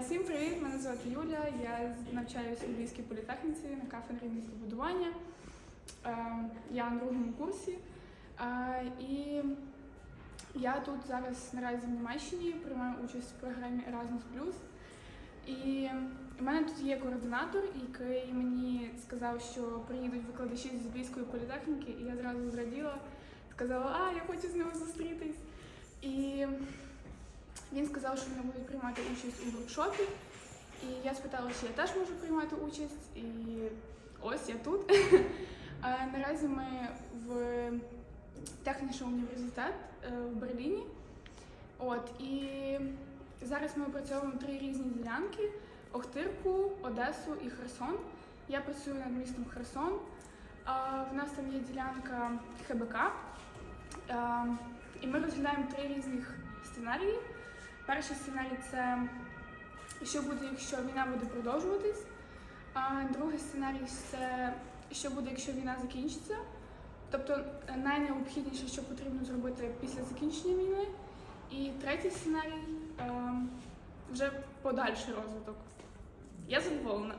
Всім привіт! Мене звати Юля. Я навчаюся у Львівській політехніці на кафедрі містобудування. Е, Я на другому курсі. Е, І я тут зараз наразі в Німеччині приймаю участь в програмі Erasmus+. І в мене тут є координатор, який мені сказав, що приїдуть викладачі з Львівської політехніки, і я зразу зраділа, сказала, а я хочу з ними зустрітись. Сказав, що вони будуть приймати участь у воркшопі. І я спитала, чи я теж можу приймати участь. І ось я тут. Наразі ми в технічний університет е, в Берліні. От і зараз ми опрацьовуємо три різні ділянки: Охтирку, Одесу і Херсон. Я працюю над містом Херсон. В нас там є ділянка ХБК. Е, І ми розглядаємо три різних сценарії. Перший сценарій це що буде, якщо війна буде продовжуватись. А другий сценарій це що буде, якщо війна закінчиться. Тобто е, найнеобхідніше, що потрібно зробити після закінчення війни. І третій сценарій е, вже подальший розвиток. Я задоволена.